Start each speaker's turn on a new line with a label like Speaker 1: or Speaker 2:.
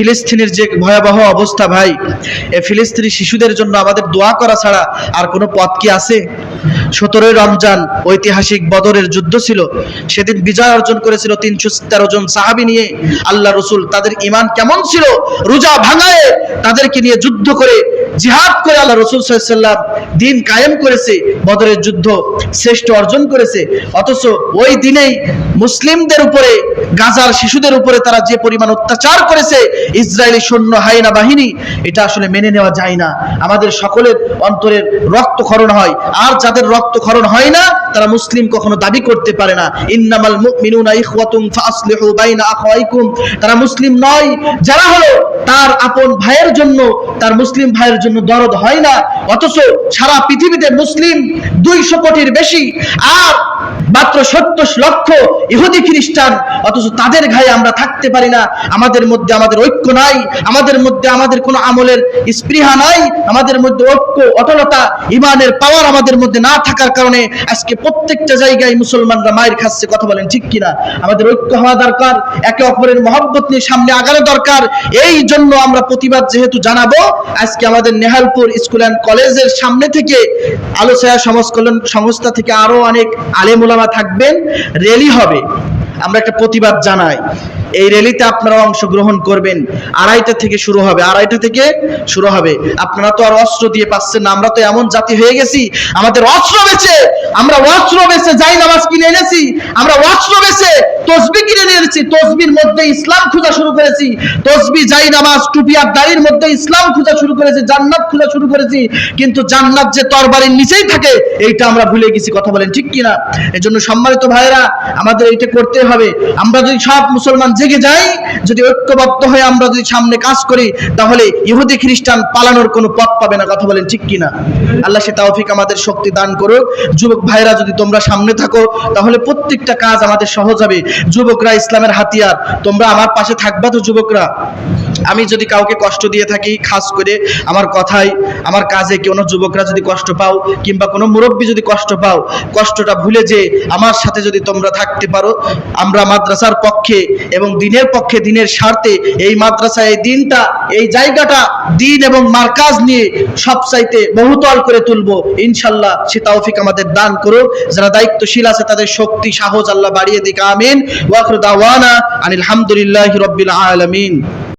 Speaker 1: ফিলিস্তিনের যে ভয়াবহ অবস্থা ভাই, এ ফিলিস্তিনি শিশুদের জন্য আমাদের দোয়া করা ছাড়া আর কোনো পথ কি আছে? সতেরোই রমজান ঐতিহাসিক বদরের যুদ্ধ ছিল। সেদিন বিজয় অর্জন করেছিল তিনশো তেরো জন সাহাবি নিয়ে। আল্লাহ রসুল তাদের ইমান কেমন ছিল? রোজা ভাঙায় তাদেরকে নিয়ে যুদ্ধ করে জিহাদ করে আল্লাহ রসুল সাল্লাম দিন কায়েম করেছে, বদরের যুদ্ধ শ্রেষ্ঠ অর্জন করেছে, অথচ ওই দিনেই মুসলিমদের উপরে, গাজার শিশুদের উপরে তারা যে পরিমাণ অত্যাচার করেছে, ইসরায়েলি সৈন্য হাইনা বাহিনী, এটা আসলে মেনে নেওয়া যায় না। আমাদের সকলের অন্তরের রক্তক্ষরণ হয়। আর যাদের রক্তক্ষরণ হয় না, তারা মুসলিম কখনো দাবি করতে পারে না। ইন্নামাল মুমিনুনা ইখওয়াতুম ফাসলিহু বাইনা আখাওয়াইকুম। তারা মুসলিম নয়, যারা হলো তার আপন ভাইয়ের জন্য, তার মুসলিম ভাইয়ের জন্য দরদ হয় না অথচ সারা পৃথিবীতে মুসলিম দুইশো কোটির বেশি। আর মাত্র সত্তর লক্ষ ইহুদি খ্রিস্টান, অথচ তাদের ঘায়ে আমরা থাকতে পারি না। আমাদের মধ্যে আমাদের ঐক্য নাই, আমাদের মধ্যে আমাদের কোনো আমলের স্পৃহা নাই, আমাদের মধ্যে ঐক্য, অটলতা, ইমানের পাওয়ার আমাদের মধ্যে না থাকার কারণে আজকে প্রত্যেকটা জায়গায় মুসলমানরা মায়ের খাচ্ছে, কথা বলেন ঠিক কিনা? আমাদের ঐক্য হওয়া দরকার, একে অপরের মহব্বত নিয়ে সামনে আগানো দরকার, এই জন্য আমরা প্রতিবাদ যেহেতু জানাব, আজকে আমাদের নেহালপুর স্কুল অ্যান্ড কলেজের সামনে থেকে আলোচনা সংস্কলন সংস্থা থেকে আরও অনেক আলেম ওলামা থাকবেন রেলি হবে। আমরা একটা প্রতিবাদ জানাই। এই র্যালিতে আপনারা অংশগ্রহণ করবেন। আড়াইটা থেকে শুরু হবে। আড়াইটা থেকে শুরু হবে। আপনারা তো আর অস্ত্র দিয়ে পাচ্ছেন না। আমরা তো এমন জাতি হয়ে গেছি, আমাদের অস্ত্র বেছে আমরা অস্ত্র বেছে যাই নামাজ কিনে এনেছি, আমরা অস্ত্র বেছে তসবি কিনে নিয়েছি তসবির মধ্যে ইসলাম খোঁজা শুরু করেছি। তসবি যাই নামাজ, টুপি আর দাড়ির মধ্যে ইসলাম খোঁজা শুরু করেছি, জান্নাত খোঁজা শুরু করেছি। কিন্তু জান্নাত যে তরবারির নিচেই থাকে, এইটা আমরা ভুলে গেছি, কথা বলেন ঠিক কিনা? এই জন্য সম্মানিত ভাইয়েরা, আমাদের এইটা করতে হবে। আমরা যদি সব মুসলমান জেগে যাই, যদি ঐক্যবদ্ধ হয়ে আমরা যদি সামনে কাজ করি, তাহলে ইহুদি খ্রিস্টান পালানোর কোনো পথ পাবে না, কথা বলেন ঠিক কিনা? আল্লাহ সে তাওফিক আমাদের শক্তি দান করুক। যুবক ভাইরা, যদি তোমরা সামনে থাকো, তাহলে প্রত্যেকটা কাজ আমাদের সহজ হবে। যুবকরা ইসলামের হাতিয়ার, তোমরা আমার পাশে থাকবা তো যুবকরা। আমি যদি কাউকে কষ্ট দিয়ে থাকি, খাস করে আমার কথায়, আমার কাজে কোনো যুবকরা যদি কষ্ট পাও, কিংবা কোনো মুরব্বী যদি কষ্ট পাও, কষ্টটা ভুলে যে আমার সাথে যদি তোমরা থাকতে পারো, আমরা মাদ্রাসার পক্ষে এবং দিনের পক্ষে দিনের স্বার্থে এই মাদ্রাসা এই দিনটা, এই জায়গাটা দিন এবং মার্কাজ নিয়ে সব চাইতে বহুতল করে তুলবো। ইনশাল্লাহ সে তৌফিক আমাদের দান করুক। যারা দায়িত্বশীল আছে, তাদের শক্তি, সাহস আল্লাহ বাড়িয়ে দিক। আমিন। ওয়াখর দাওয়ানা আনিল হামদুলিল্লাহি রাব্বিল আলামিন।